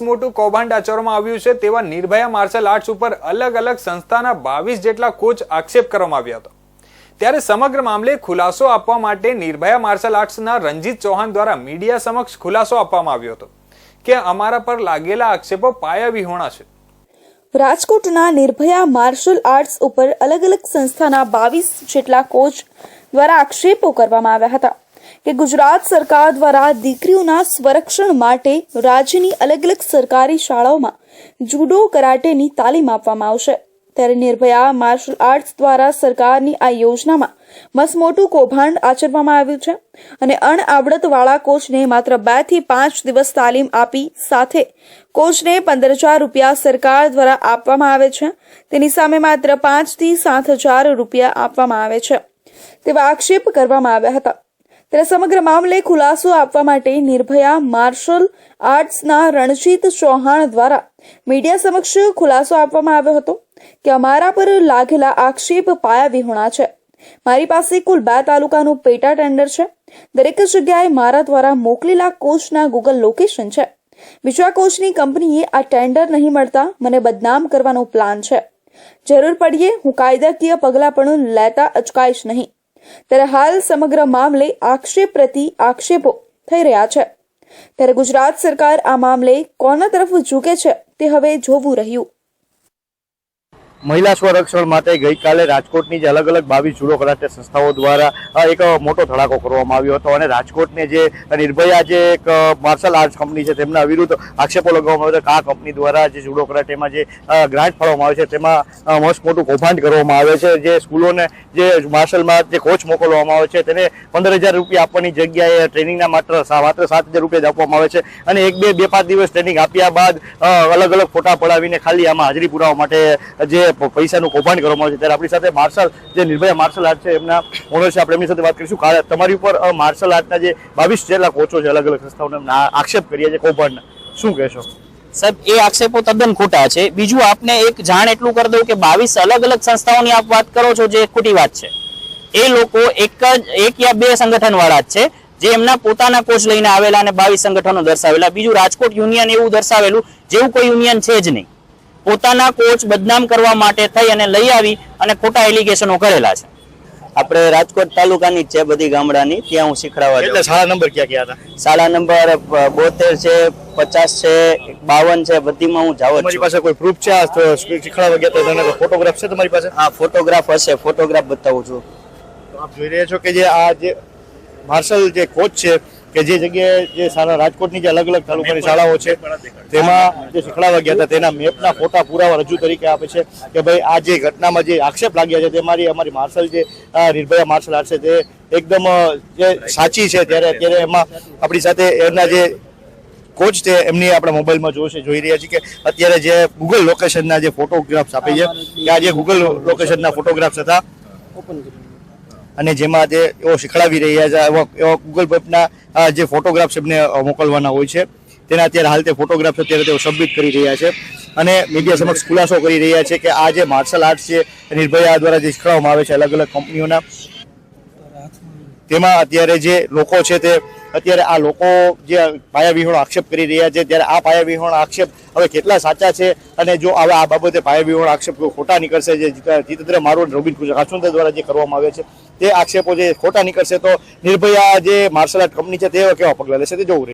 મોટું કૌભાંડ આચરવામાં આવ્યું છે તેવા નિર્ભયા માર્શલ આર્ટ્સ ઉપર અલગ અલગ સંસ્થાના બાવીસ જેટલા કોચ આક્ષેપ કરવામાં આવ્યા હતા. ત્યારે સમગ્ર મામલે ખુલાસો આપવા માટે નિર્ભયા માર્શલ આર્ટ્સના રંજીત ચૌહાણ દ્વારા મીડિયા સમક્ષ ખુલાસો આપવામાં આવ્યો હતો કે અમારા પર લાગેલા આક્ષેપો પાયા વિહોણા છે. રાજકોટના નિર્ભયા માર્શલ આર્ટ્સ ઉપર અલગ અલગ સંસ્થાના બાવીસ જેટલા કોચ દ્વારા આક્ષેપો કરવામાં આવ્યા હતા. કે ગુજરાત સરકાર દ્વારા દીકરીઓના સંરક્ષણ માટે રાજ્યની અલગ અલગ સરકારી શાળાઓમાં જુડો કરાટેની તાલીમ આપવામાં આવશે. ત્યારે નિર્ભયા માર્શલ આર્ટ્સ દ્વારા સરકારની આ યોજનામાં મસમોટું કૌભાંડ આચરવામાં આવ્યું છે અને અણઆવડતવાળા કોચને માત્ર બેથી પાંચ દિવસ તાલીમ આપી સાથે કોચને પંદર હજાર રૂપિયા સરકાર દ્વારા આપવામાં આવે છે. તેની સામે માત્ર પાંચથી સાત હજાર રૂપિયા આપવામાં આવે છે. તેવા આક્ષેપ કરવામાં આવ્યા હતા. ત્યારે સમગ્ર મામલે ખુલાસો આપવા માટે નિર્ભયા માર્શલ આર્ટ્સના રણજીત ચૌહાણ દ્વારા મીડિયા સમક્ષ ખુલાસો આપવામાં આવ્યો હતો કે અમારા પર લાગેલા આક્ષેપ પાયા વિહોણા છે. મારી પાસે કુલ બે તાલુકાનું પેટા ટેન્ડર છે. દરેક જગ્યાએ મારા દ્વારા મોકલેલા કોચના ગૂગલ લોકેશન છે. બીજા કોચની કંપનીએ આ ટેન્ડર નહીં મળતા મને બદનામ કરવાનો પ્લાન છે. જરૂર પડીએ હું કાયદાકીય પગલાં પણ લેતા અચકાઈશ નહીં. ત્યારે હાલ સમગ્ર મામલે આક્ષેપ પ્રતિ આક્ષેપો થઈ રહ્યા છે. ત્યારે ગુજરાત સરકાર આ મામલે કોના તરફ ઝૂકે છે તે હવે જોવું રહ્યું. મહિલા સ્વરક્ષણ માટે ગઈકાલે રાજકોટની જે અલગ અલગ બાવીસ જુડો કરાટે સંસ્થાઓ દ્વારા એક મોટો ધડાકો કરવામાં આવ્યો હતો અને રાજકોટને જે નિર્ભયા જે એક માર્શલ આર્ટ્સ કંપની છે તેમના વિરુદ્ધ આક્ષેપો લગાવવામાં આવ્યો કે આ કંપની દ્વારા જે જુડો કરાટેમાં જે ગ્રાન્ટ ફાળવવામાં આવે છે તેમાં મસ્ત મોટું કૌભાંડ કરવામાં આવે છે. જે સ્કૂલોને જે માર્શલમાં જે કોચ મોકલવામાં આવે છે તેને પંદર હજાર રૂપિયા આપવાની જગ્યાએ ટ્રેનિંગના માત્ર માત્ર સાત હજાર રૂપિયા જ આપવામાં આવે છે અને એક, બે બે, પાંચ દિવસ ટ્રેનિંગ આપ્યા બાદ અલગ અલગ ફોટા પડાવીને ખાલી આમાં હાજરી પુરાવા માટે જે પ- પૈસાનું કૌભાંડ કરવામાં આવે છે. ત્યારે આપણી સાથે માર્શલ જે નિર્ભયા માર્શલ આર્ટ છે, એમના ઓનર છે, આપણે એમની સાથે વાત કરીશું. તમારી ઉપર માર્શલ આર્ટના જે બાવીસ જેટલા કોચો છે અલગ અલગ સંસ્થાઓને આક્ષેપ કર્યા છે કૌભાંડના. શું કહેશો? સાહેબ, એ આક્ષેપો તદ્દન ખોટા છે. બીજું આપને એક જાણ એટલું કરી દઉં કે બાવીસ અલગ અલગ સંસ્થાઓની આપ વાત કરો છો, જે ખોટી વાત છે. એ લોકો એક જ, એક યા બે સંગઠન વાળા જ છે, જે એમના પોતાના કોચ લઈને આવેલા અને બાવીસ સંગઠનો દર્શાવેલા. બીજું રાજકોટ યુનિયન એવું દર્શાવેલું, જેવું કોઈ યુનિયન છે જ નહીં. પોતાના કોચ બદનામ કરવા માટે થઈ અને લઈ આવી અને ખોટા એલિગેશનો કરેલા છે. આપણે રાજકોટ તાલુકાની છે બધી ગામડાની ત્યાં હું શીખડાવવા એટલે શાળા નંબર ક્યાં ક્યાં હતા? શાળા નંબર બોતેર છે પચાસ છે બાવન છે બધીમાં હું જાઉં જ તમારી પાસે કોઈ પ્રૂફ છે? આ શીખડાવવા ગયા હતા ફોટોગ્રાફ છે તમારી પાસે? આ ફોટોગ્રાફ હશે ફોટોગ્રાફ બતાવું છું. તો આપ જોઈ રહ્યા છો કે જે આ જે માર્શલ જે કોચ છે કે જે જગ્યાએ જે શાળા રાજકોટની જે અલગ અલગ તાલુકાની શાળાઓ છે, તેમાં જે શીખડાવવા ગયા હતા, તેના મેપના ફોટા પુરાવા રજૂ તરીકે આપે છે કે ભાઈ આ જે ઘટનામાં જે આક્ષેપ લાગ્યા છે, તે મારી અમારી માર્શલ જે નિર્ભયા માર્શલ આર્ટ છે તે એકદમ જે સાચી છે. ત્યારે અત્યારે એમાં આપણી સાથે એમના જે કોચ છે, એમની આપણે મોબાઈલમાં જોશે જોઈ રહ્યા છીએ કે અત્યારે જે ગૂગલ લોકેશનના જે ફોટોગ્રાફ્સ આપે છે, કે આ જે ગૂગલ લોકેશનના ફોટોગ્રાફ્સ હતા અને જેમાં જે એવો શીખડાવી રહ્યા છે, એવા એવા ગૂગલ પેપના જે ફોટોગ્રાફ્સ એમને મોકલવાના હોય છે. તેના અત્યારે હાલ તે ફોટોગ્રાફ્સ અત્યારે તેઓ સબમિટ કરી રહ્યા છે. અને મીડિયા સમક્ષ ખુલાસો કરી રહ્યા છે કે આ જે માર્શલ આર્ટ છે, નિર્ભયા દ્વારા જે શીખવાડવામાં આવે છે અલગ અલગ કંપનીઓના તેમાં અત્યારે જે લોકો છે તે અત્યારે આ લોકો જે પાયા વિહોણો આક્ષેપ કરી રહ્યા છે, ત્યારે આ પાયા વિહોણ આક્ષેપ હવે કેટલા સાચા છે? અને જો હવે આ બાબતે પાયા વિહોણ આક્ષેપ ખોટા નીકળશે જે જીત- જીતેન્દ્ર મારું રોબિન કાચુંદર દ્વારા જે કરવામાં આવે છે, તે આક્ષેપો જે ખોટા નીકળશે તો નિર્ભયા જે માર્શલ આર્ટ કંપની છે તે કેવા પગલાં લેશે? તે જોવું